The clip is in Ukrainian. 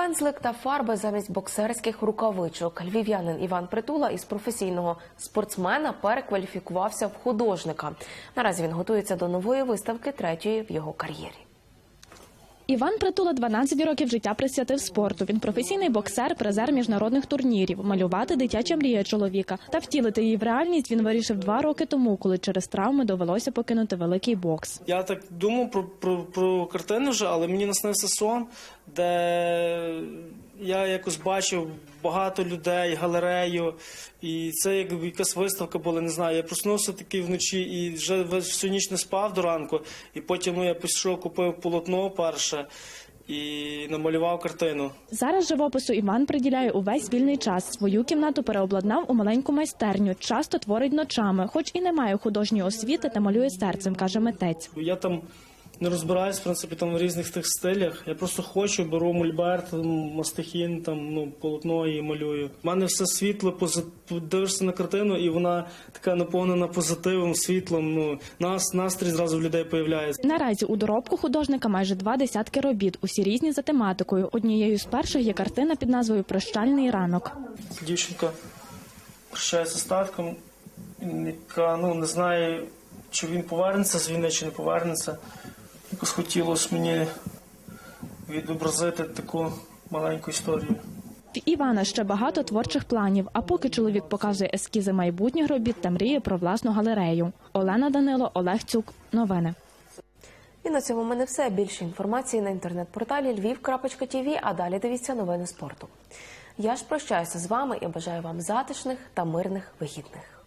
Пензлик та фарби замість боксерських рукавичок. Львів'янин Іван Притула із професійного спортсмена перекваліфікувався в художника. Наразі він готується до нової виставки третьої в його кар'єрі. Іван Притула 12 років життя присвятив спорту. Він професійний боксер, призер міжнародних турнірів, малювати дитяча мрія чоловіка. Та втілити її в реальність він вирішив два роки тому, коли через травми довелося покинути великий бокс. Я так думав про, про, про картину вже, але мені наснився сон, де я якось бачив багато людей, галерею, і це як якась виставка була, не знаю. Я проснувся такий вночі і вже всю ніч не спав до ранку. І потім ну, я пішов, купив полотно перше і намалював картину. Зараз живопису Іван приділяє увесь вільний час. Свою кімнату переобладнав у маленьку майстерню. Часто творить ночами, хоч і не має художньої освіти та малює серцем, каже митець. Я там не розбираюсь, в принципі, там в різних тих стилях. Я просто хочу, беру мольберт, мастихін, там, ну, полотно і малюю. У мене все світло, позит... дивишся на картину, і вона така наповнена позитивом, світлом. Ну, нас, настрій зразу в людей появляється. Наразі у доробку художника майже два десятки робіт, усі різні за тематикою. Однією з перших є картина під назвою Прощальний ранок. Дівчинка прощається з татком, яка ну, не знає, чи він повернеться з війни, чи не повернеться. Якось хотілося мені відобразити таку маленьку історію. В Івана ще багато творчих планів. А поки чоловік показує ескізи майбутніх робіт та мріє про власну галерею. Олена Данило, Олег Цюк. Новини. І на цьому в мене все. Більше інформації на інтернет-порталі lviv.tv, а далі дивіться новини спорту. Я ж прощаюся з вами і бажаю вам затишних та мирних вихідних.